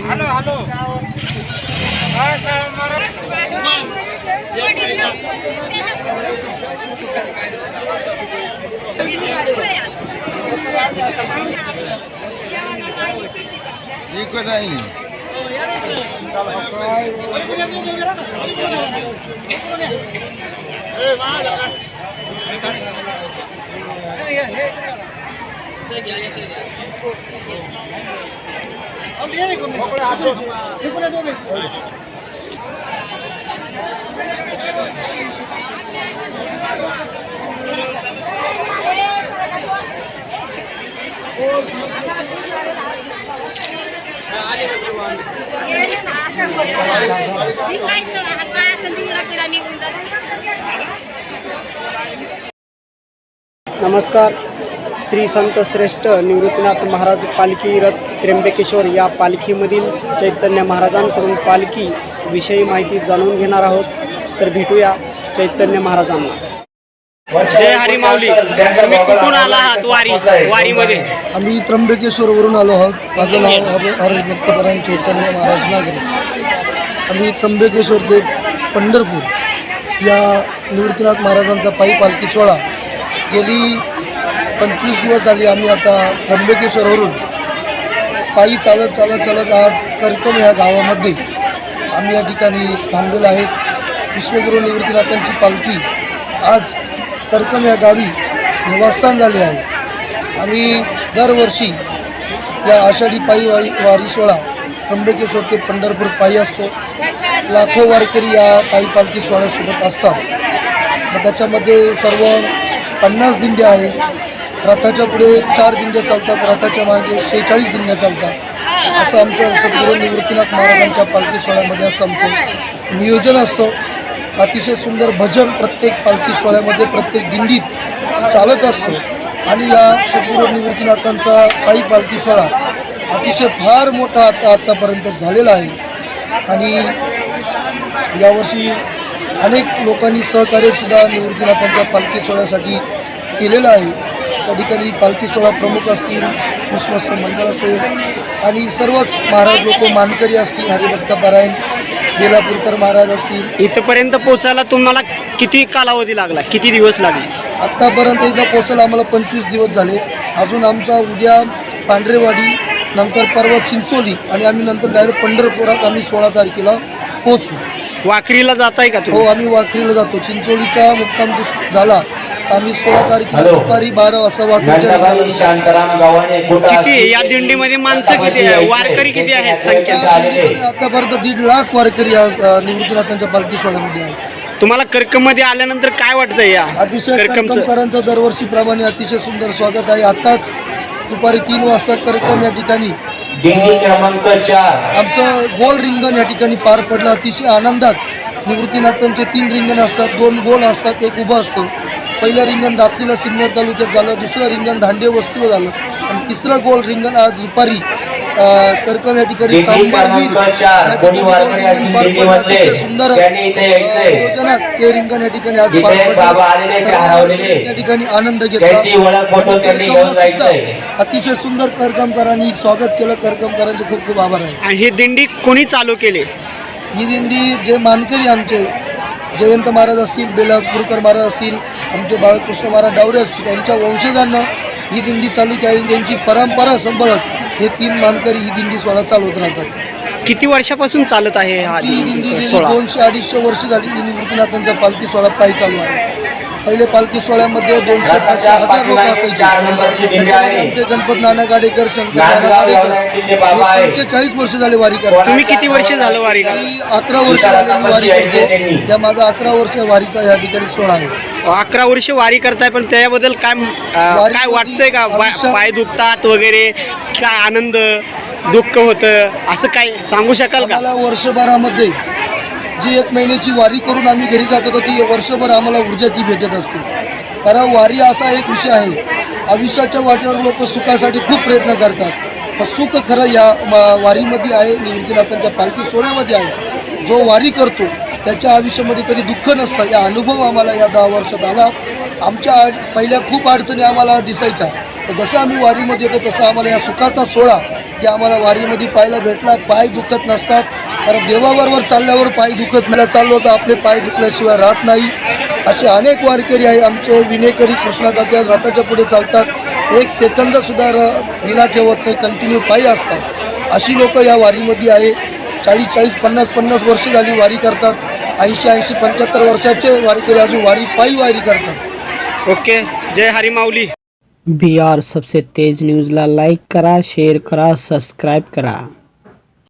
Hello hello हा साहेब एक नाही नमस्कार श्री संत श्रेष्ठ निवृत्तीनाथ महाराज पालखी रथ त्र्यंबकेश्वर या पालखीमधील चैतन्य महाराजांकडून पालखी विषयी माहिती जाणून घेणार आहोत. तर भेटूया चैतन्य महाराजांना. जय हरी माऊली. तुम्ही कुठून आला आहात वारी वारीमध्ये? आम्ही त्र्यंबकेश्वरवरून आलो आहोत. माझं नाव हर- हरेश भक्तपरायण चैतन्य महाराज नागरे. आम्ही त्र्यंबकेश्वर ते पंढरपूर या निवृत्तीनाथ महाराजांचा पायी पालखी सोहळा. गेली पंचवीस दिवस झाली आम्ही आता त्र्यंबकेश्वरवरून. पायी चालत चालत चालत आज करकम या गावामध्ये. आम्ही या ठिकाणी थांबलेलो आहेत विश्वगुरू निवृत्तीनाथांची पालखी आज करकम या गावी निवासस्थान झाले आहे. आम्ही दरवर्षी या आषाढी पायी वारी वारी सोहळा त्र्यंबकेश्वर ते पंढरपूर पायी असतो. लाखो वारकरी या पायी पालखी सोहळ्यासोबत असतात. मग त्याच्यामध्ये सर्व पन्नास दिंड्या आहेत. रथाच्या पुढे चार दिंड्या चालतात. रथाच्या मागे शेहेचाळीस दिंड्या चालतात. असं आमचं सद्गुरू निवृत्तीनाथ महाराजांच्या पालखी सोहळ्यामध्ये असं आमचं नियोजन असतं. अतिशय सुंदर भजन प्रत्येक पालखी सोहळ्यामध्ये प्रत्येक दिंडीत चालत असतं. आणि या सद्गुरू निवृत्तीनाथांचा काही पालखी सोहळा अतिशय फार मोठा आता आत्तापर्यंत झालेला आहे. आणि यावर्षी अनेक लोकांनी सहकार्यसुद्धा निवृत्तीनाथांच्या पालखी सोहळ्यासाठी केलेलं आहे. त्या ठिकाणी पालखी सोहळा प्रमुख असतील विश्वस्त मंडळ असेल आणि सर्वच महाराज लोक मानकरी असतील हरिभक्त पारायण बेलापूरकर महाराज असतील. इथपर्यंत पोचायला तुम्हाला किती कालावधी लागला? किती दिवस लागले? आत्तापर्यंत इथं पोचायला आम्हाला पंचवीस दिवस झाले. अजून आमचा उद्या पांढरेवाडी नंतर परवा चिंचोली आणि आम्ही नंतर डायरेक्ट पंढरपुरात आम्ही सोळा तारखेला पोहोचू. वाखरीला जाताय का हो तुम्ही आम्ही वाखरीला जातो. चिंचोलीचा मुक्काम दुस- झाला. आम्ही सोळा तारखेला हॅलो. दुपारी बारा वाजता किती? या दिंडीमध्ये माणसं किती आहे? वारकरी किती आहेत? संख्या? आतापर्यंत दीड लाख वारकरी निवृत्तीनाथांच्या पालखी सोहळ्यामध्ये आहे तुम्हाला कर्कममध्ये आल्यानंतर काय वाटतंय या अतिशय करकमकरांचं दरवर्षीप्रमाणे अतिशय सुंदर स्वागत आहे. आताच दुपारी तीन वाजता करकम या ठिकाणी आमचं गोल रिंगण या ठिकाणी पार पडलं. अतिशय आनंदात निवृत्तीनाथांचे तीन रिंगण असतात दोन गोल असतात एक उभं असतं. पहिलं रिंगण दापलीला सिन्नर तालुक्यात झालं दुसरं रिंगण धांडे वस्तीवर झालं. आणि तिसरं गोल रिंगण आज दुपारी करकम या ठिकाणी सुंदर ते रिंगण या ठिकाणी आज त्या ठिकाणी आनंद घेतला. अतिशय सुंदर करकमकरांनी स्वागत केलं. करकमकरांचे खूप खूप आभार आहे. आणि ही दिंडी कोणी चालू केली? ही दिंडी जे मानकरी आमचे जयंत महाराज असतील बेलापूरकर महाराज असतील आमचे बाळकृष्ण महाराज डावरे असतील यांच्या वंशजांना ही दिंडी चालू केली आणि त्यांची परंपरा सांभाळत हे तीन मानकरी ही दिंडी सोहळा चालवत राहतात. किती वर्षापासून चालत आहे हा ही दिंडी दिंडीचा गेली सोहळा दोनशे अडीचशे वर्ष झाली ही निवृत्तीनाथांचा पालखी सोहळा पायी चालू आहे. पहिले पालखी सोहळ्यामध्ये दोनशे पाचशे हजार लोक असायचे. गणपत नाना गाडेकर शंकर चाळीस वर्ष झाले वारी करतात तुम्ही किती वर्ष झालं वारी करता मी अकरा वर्ष झाले मी वारी करतो या माझा अकरा वर्ष वारीचा या ठिकाणी सोहळा आहे. अकरा वर्ष वारी करताय पण त्याबद्दल काय काय वाटतंय का? पाय- दुखतात वगैरे? काय आनंद दुःख होतं? असं काय सांगू शकाल का? वर्षभरामध्ये जी एक महिन्याची वारी करून आम्ही घरी जात होतो ती वर्षभर आम्हाला ऊर्जा ती भेटत असते. कारण वारी असा एक विषय आहे आयुष्याच्या वाटेवर लोक सुखासाठी खूप प्रयत्न करतात. पण सुख खरं या वारीमध्ये आहे निवृत्तीनाथांच्या पालखी सोहळ्यामध्ये आहे. जो वारी करतो त्याच्या आयुष्यामध्ये कधी दुःख नसतं. या अनुभव आम्हाला या दहा वर्षात आला. आमच्या पहिल्या खूप अडचणी आम्हाला दिसायच्या. तर जसं आम्ही वारीमध्ये येतो तसं आम्हाला या सुखाचा सोहळा की आम्हाला वारीमध्ये पाहायला भेटला. पाय दुखत नसतात. कारण देवाबरोबर चालल्यावर पाय दुखत मला चाललो तर आपले पाय दुखल्याशिवाय राहत नाही. असे अनेक वारकरी आहे. आमचे विनेकरी कृष्णादात्या रथाच्या पुढे चालतात. एक सेकंदसुद्धा र विना ठेवत नाही. कंटिन्यू पायी असतात. अशी लोक या वारीमध्ये आहे. चाळीस चाळीस पन्नास पन्नास वर्ष झाली वारी करतात. ऐंशी ऐंशी पंच्याहत्तर वर्षाचे वारकरी अजून वारी पायी वारी करतात. ओके. जय हरी माऊली. बी आर सबसे तेज न्यूजला लाईक करा शेअर करा सबस्क्राईब करा.